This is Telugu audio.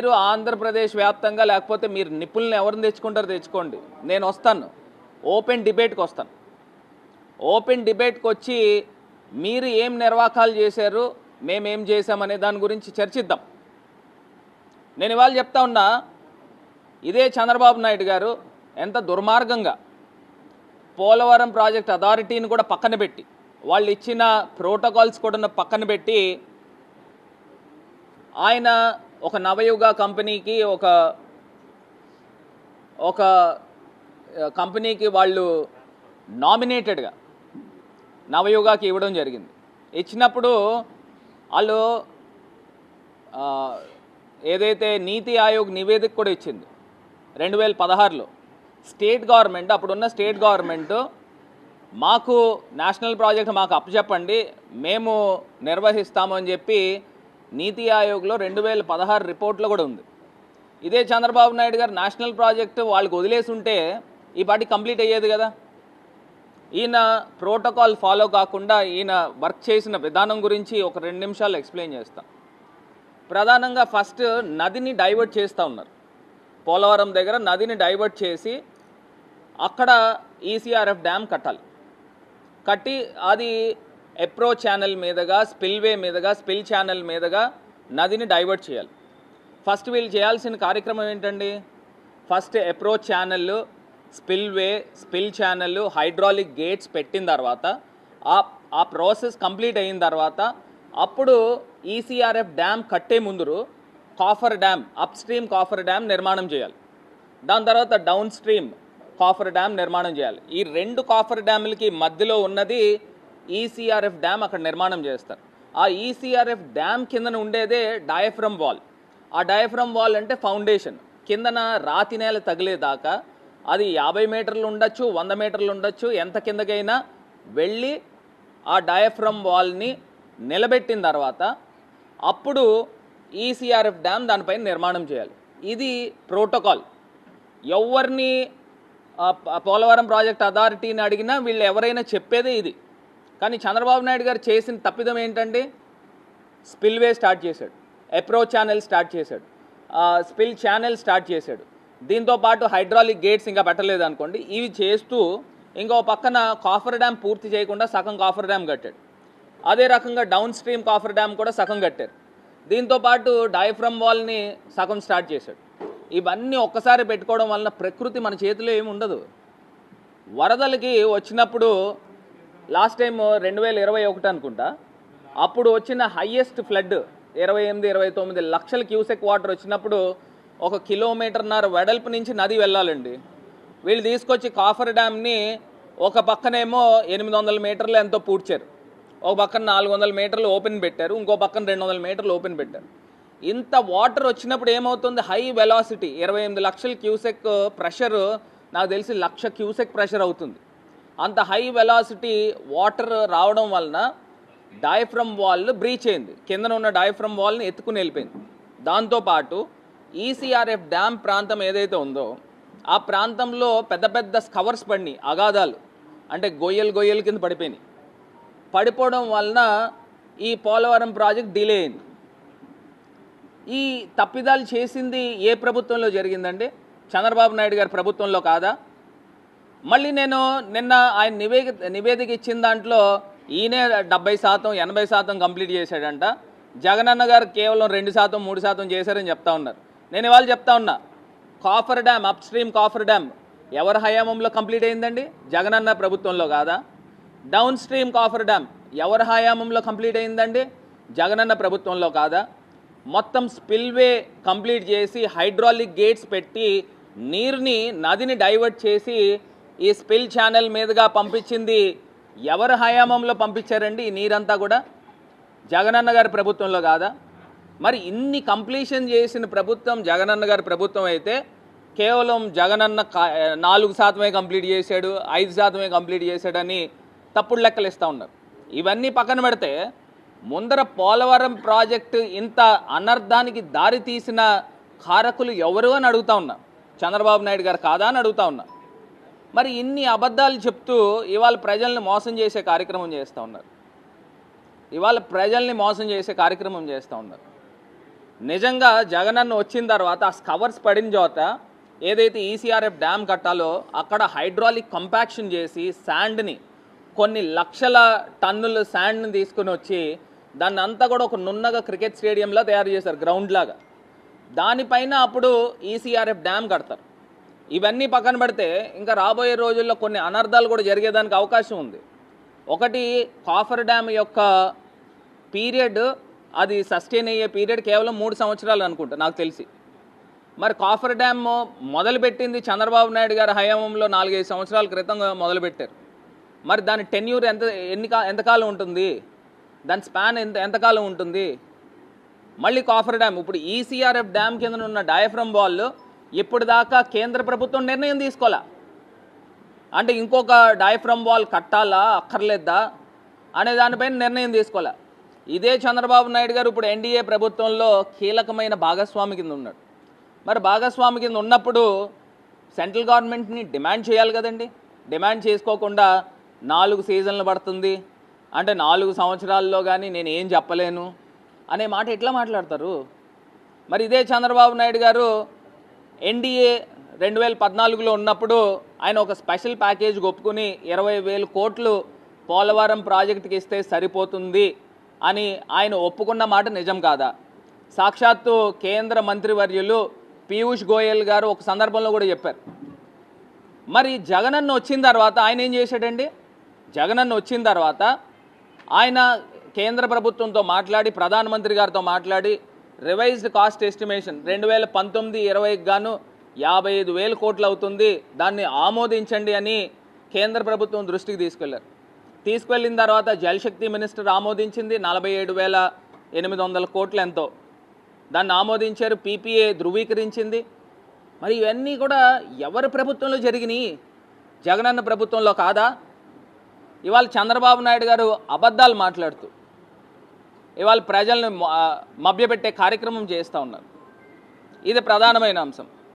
మీరు ఆంధ్రప్రదేశ్ వ్యాప్తంగా లేకపోతే మీరు నిపుణులను ఎవరిని తెచ్చుకుంటారో తెచ్చుకోండి. నేను వస్తాను. ఓపెన్ డిబేట్కి వస్తాను. ఓపెన్ డిబేట్కి వచ్చి మీరు ఏం నిర్వాకాలు చేశారు మేమేం చేశామనే దాని గురించి చర్చిద్దాం. నేను ఇవాళ చెప్తా ఉన్నా ఇదే చంద్రబాబు నాయుడు గారు ఎంత దుర్మార్గంగా పోలవరం ప్రాజెక్ట్ అథారిటీని కూడా పక్కన పెట్టి వాళ్ళు ఇచ్చిన ప్రోటోకాల్స్ కూడా పక్కన పెట్టి ఆయన ఒక నవయుగ కంపెనీకి ఒక ఒక కంపెనీకి వాళ్ళు నామినేటెడ్గా నవయుగాకి ఇవ్వడం జరిగింది. ఇచ్చినప్పుడు వాళ్ళు ఏదైతే నీతి ఆయోగ్ నివేదిక కూడా ఇచ్చింది రెండు వేల పదహారులో స్టేట్ గవర్నమెంట్ అప్పుడున్న స్టేట్ గవర్నమెంట్ మాకు నేషనల్ ప్రాజెక్ట్ మాకు అప్పచెప్పండి మేము నిర్వహిస్తామని చెప్పి నీతి ఆయోగ్లో రెండు వేల పదహారు రిపోర్ట్లో కూడా ఉంది. ఇదే చంద్రబాబు నాయుడు గారు నేషనల్ ప్రాజెక్టు వాళ్ళకి వదిలేసి ఉంటే ఈ పాటి కంప్లీట్ అయ్యేది కదా. ఈయన ప్రోటోకాల్ ఫాలో కాకుండా ఈయన వర్క్ చేసిన విధానం గురించి ఒక రెండు నిమిషాలు ఎక్స్ప్లెయిన్ చేస్తాం. ప్రధానంగా ఫస్ట్ నదిని డైవర్ట్ చేస్తూ ఉన్నారు. పోలవరం దగ్గర నదిని డైవర్ట్ చేసి అక్కడ ఈసీఆర్ఎఫ్ డ్యామ్ కట్టాలి. కట్టి అది ఎప్రో ఛానల్ మీదుగా స్పిల్వే మీదుగా స్పిల్ ఛానల్ మీదుగా నదిని డైవర్ట్ చేయాలి ఫస్ట్ వీళ్ళు చేయాల్సిన కార్యక్రమం ఏంటండి first approach channel spillway spill channel hydraulic gates పెట్టిన తర్వాత ఆ ఆ ప్రాసెస్ కంప్లీట్ అయిన తర్వాత అప్పుడు ఈసీఆర్ఎఫ్ డ్యామ్ కట్టే ముందురు coffer dam upstream coffer dam నిర్మాణం చేయాలి దాని తర్వాత డౌన్ స్ట్రీమ్ కాఫర్ డ్యామ్ నిర్మాణం చేయాలి ఈ రెండు కాఫర్ డ్యాములకి మధ్యలో ఉన్నది ఈసీఆర్ఎఫ్ డ్యామ్ అక్కడ నిర్మాణం చేస్తారు. ఆ ఈసీఆర్ఎఫ్ డ్యామ్ కిందన ఉండేదే డయాఫ్రమ్ వాల్ ఆ డయాఫ్రమ్ వాల్ అంటే ఫౌండేషన్ కిందన రాతి నేల తగిలేదాకా అది యాభై మీటర్లు ఉండొచ్చు వంద మీటర్లు ఉండొచ్చు ఎంత కిందకైనా వెళ్ళి ఆ డయాఫ్రమ్ వాల్ని నిలబెట్టిన తర్వాత అప్పుడు ఈసీఆర్ఎఫ్ డ్యామ్ దానిపైన నిర్మాణం చేయాలి. ఇది ప్రోటోకాల్ ఎవరిని పోలవరం ప్రాజెక్ట్ అథారిటీని అడిగినా వీళ్ళు ఎవరైనా చెప్పేదే ఇది. కానీ చంద్రబాబు నాయుడు గారు చేసిన తప్పిదం ఏంటంటే స్పిల్వే స్టార్ట్ చేశాడు. అప్రోచ్ ఛానల్ స్టార్ట్ చేశాడు. స్పిల్ ఛానల్ స్టార్ట్ చేశాడు. దీంతో పాటు హైడ్రాలిక్ గేట్స్ ఇంకా పెట్టలేదు అనుకోండి. ఇవి చేస్తూ ఇంకో పక్కన కాఫర్ డ్యామ్ పూర్తి చేయకుండా సగం కాఫర్ డ్యామ్ కట్టాడు. అదే రకంగా డౌన్ స్ట్రీమ్ కాఫర్ డ్యామ్ కూడా సగం కట్టారు. దీంతో పాటు వాల్ని సగం స్టార్ట్ చేశాడు. ఇవన్నీ ఒక్కసారి పెట్టుకోవడం వలన ప్రకృతి మన చేతిలో ఏమి ఉండదు. వరదలకి వచ్చినప్పుడు లాస్ట్ టైం రెండు వేల ఇరవై ఒకటి అనుకుంటా. అప్పుడు వచ్చిన హయ్యెస్ట్ ఫ్లడ్ ఇరవై ఎనిమిది ఇరవై తొమ్మిది లక్షల క్యూసెక్ వాటర్ వచ్చినప్పుడు ఒక కిలోమీటర్న్నర వెడల్పు నుంచి నది వెళ్ళాలండి. వీళ్ళు తీసుకొచ్చి కాఫర్ డ్యామ్ని ఒక పక్కనేమో ఎనిమిది వందల మీటర్లు ఎంతో పూడ్చారు. ఒక పక్కన నాలుగు వందల మీటర్లు ఓపెన్ పెట్టారు ఇంకో పక్కన రెండు వందల మీటర్లు ఓపెన్ పెట్టారు. ఇంత వాటర్ వచ్చినప్పుడు ఏమవుతుంది? హై వెలాసిటీ ఇరవై ఎనిమిది లక్షల క్యూసెక్ ప్రెషర్ నాకు తెలిసి లక్ష క్యూసెక్ ప్రెషర్ అవుతుంది. అంత హై వెలాసిటీ వాటర్ రావడం వలన డయాఫ్రమ్ వాల్ బ్రీచ్ అయింది. కిందన ఉన్న డయాఫ్రమ్ వాల్ని ఎత్తుకుని వెళ్ళిపోయింది. దాంతోపాటు ఈసీఆర్ఎఫ్ డ్యామ్ ప్రాంతం ఏదైతే ఉందో ఆ ప్రాంతంలో పెద్ద పెద్ద స్కవర్స్ పడినాయి అగాధాలు. అంటే గొయ్యలు గొయ్యల కింద పడిపోయినాయి. పడిపోవడం వలన ఈ పోలవరం ప్రాజెక్ట్ డిలే అయింది. ఈ తప్పిదాలు చేసింది ఏ ప్రభుత్వంలో జరిగిందండి? చంద్రబాబు నాయుడు గారి ప్రభుత్వంలో కాదా? మళ్ళీ నేను నిన్న ఆయన నివేదిక నివేదిక ఇచ్చిన దాంట్లో ఈయనే డెబ్బై శాతం ఎనభై శాతం కంప్లీట్ చేశాడంట. జగనన్న గారు కేవలం రెండు శాతం మూడు శాతం చేశారని చెప్తా ఉన్నారు. నేను ఇవాళ చెప్తా ఉన్నా coffer dam upstream coffer dam ఎవరి హయాంలో కంప్లీట్ అయిందండి? జగనన్న ప్రభుత్వంలో కాదా? డౌన్ స్ట్రీమ్ కాఫర్ డ్యామ్ ఎవరి హయాంలో కంప్లీట్ అయిందండి? జగనన్న ప్రభుత్వంలో కాదా? మొత్తం స్పిల్వే కంప్లీట్ చేసి హైడ్రాలిక్ గేట్స్ పెట్టి నీరుని నదిని డైవర్ట్ చేసి ఈ స్పిల్ ఛానల్ మీదుగా పంపించింది ఎవరు హయామంలో పంపించారండి? ఈ నీరంతా కూడా? జగనన్న గారి ప్రభుత్వంలో కాదా? మరి ఇన్ని కంప్లీషన్ చేసిన ప్రభుత్వం జగనన్న గారి ప్రభుత్వం అయితే కేవలం జగనన్న కా- నాలుగు శాతమే కంప్లీట్ చేశాడు ఐదు శాతమే కంప్లీట్ చేశాడని తప్పుడు లెక్కలు ఇస్తూ ఉన్నారు. ఇవన్నీ పక్కన పెడితే ముందర పోలవరం ప్రాజెక్టు ఇంత అనర్థానికి దారి తీసిన కారకులు ఎవరు అని అడుగుతా ఉన్నా. చంద్రబాబు నాయుడు గారు కాదా అని అడుగుతా ఉన్నా. మరి ఇన్ని అబద్ధాలు చెప్తూ ఇవాళ ప్రజల్ని మోసం చేసే కార్యక్రమం చేస్తూ ఉన్నారు. ఇవాళ ప్రజల్ని మోసం చేసే కార్యక్రమం చేస్తూ ఉన్నారు. నిజంగా జగనన్న వచ్చిన తర్వాత ఆ స్కవర్స్ పడిన చోట ఏదైతే ఈసీఆర్ఎఫ్ డ్యామ్ కట్టాలో అక్కడ హైడ్రాలిక్ కంపాక్షన్ చేసి శాండ్ని కొన్ని లక్షల టన్నుల శాండ్ని తీసుకుని వచ్చి దాన్ని అంతా కూడా ఒక నున్నగా క్రికెట్ స్టేడియంలో తయారు చేశారు గ్రౌండ్ లాగా. దానిపైన అప్పుడు ఈసీఆర్ఎఫ్ డ్యామ్ కడతారు. ఇవన్నీ పక్కన పెడితే ఇంకా రాబోయే రోజుల్లో కొన్ని అనర్థాలు కూడా జరిగేదానికి అవకాశం ఉంది. ఒకటి కాఫర్ డ్యామ్ యొక్క పీరియడ్ అది సస్టైన్ అయ్యే పీరియడ్ కేవలం మూడు సంవత్సరాలు అనుకుంటా నాకు తెలిసి. మరి కాఫర్ డ్యామ్ మొదలుపెట్టింది చంద్రబాబు నాయుడు గారి హయాంలో నాలుగైదు సంవత్సరాల క్రితం మొదలుపెట్టారు. మరి దాని టెన్యూర్ ఎంత ఎన్ని ఎంతకాలం ఉంటుంది? దాని స్పాన్ ఎంత ఎంతకాలం ఉంటుంది? మళ్ళీ కాఫర్ డ్యామ్ ఇప్పుడు ఈసీఆర్ఎఫ్ డ్యామ్ కింద ఉన్న డయాఫ్రమ్ బాల్ ఇప్పుడు దాకా కేంద్ర ప్రభుత్వం నిర్ణయం తీసుకోవాలా అంటే ఇంకొక డయఫ్రమ్ వాల్ కట్టాలా? అక్కర్లేదా అనే దానిపైన నిర్ణయం తీసుకోవాలా ఇదే చంద్రబాబు నాయుడు గారు ఇప్పుడు ఎన్డీఏ ప్రభుత్వంలో కీలకమైన భాగస్వామి కింద ఉన్నాడు. మరి భాగస్వామి కింద ఉన్నప్పుడు సెంట్రల్ గవర్నమెంట్ని డిమాండ్ చేయాలి కదండి. డిమాండ్ చేసుకోకుండా నాలుగు సీజన్లు పడుతుంది. అంటే నాలుగు సంవత్సరాల్లో కానీ నేను ఏం చెప్పలేను. అనే మాట ఎట్లా మాట్లాడతారు? మరి ఇదే చంద్రబాబు నాయుడు గారు ఎన్డీఏ రెండు వేల పద్నాలుగులో ఉన్నప్పుడు ఆయన ఒక స్పెషల్ ప్యాకేజ్ ఒప్పుకుని ఇరవై వేల కోట్లు పోలవరం ప్రాజెక్టుకి ఇస్తే సరిపోతుంది అని ఆయన ఒప్పుకున్న మాట నిజం కాదా? సాక్షాత్తు కేంద్ర మంత్రివర్యులు పీయూష్ గోయల్ గారు ఒక సందర్భంలో కూడా చెప్పారు. మరి జగనన్న వచ్చిన తర్వాత ఆయన ఏం చేశాడండి? జగనన్న వచ్చిన తర్వాత ఆయన కేంద్ర ప్రభుత్వంతో మాట్లాడి ప్రధానమంత్రి గారితో మాట్లాడి రివైజ్డ్ కాస్ట్ ఎస్టిమేషన్ రెండు వేల పంతొమ్మిది ఇరవైకి గాను యాభై ఐదు వేల కోట్లు అవుతుంది దాన్ని ఆమోదించండి అని కేంద్ర ప్రభుత్వం దృష్టికి తీసుకెళ్ళారు. తీసుకెళ్ళిన తర్వాత జలశక్తి మినిస్టర్ ఆమోదించింది నలభై ఏడు వేల ఎనిమిది వందల కోట్లు ఎంతో దాన్ని ఆమోదించారు పీపీఏ ధృవీకరించింది. మరి ఇవన్నీ కూడా ఎవరి ప్రభుత్వంలో జరిగినాయి? జగనన్న ప్రభుత్వంలో కాదా? ఇవాళ చంద్రబాబు నాయుడు గారు అబద్ధాలు మాట్లాడుతూ ఇవాళ ప్రజల్ని మ- మభ్యపెట్టే కార్యక్రమం చేస్తూ ఉన్నారు. ఇది ప్రధానమైన అంశం.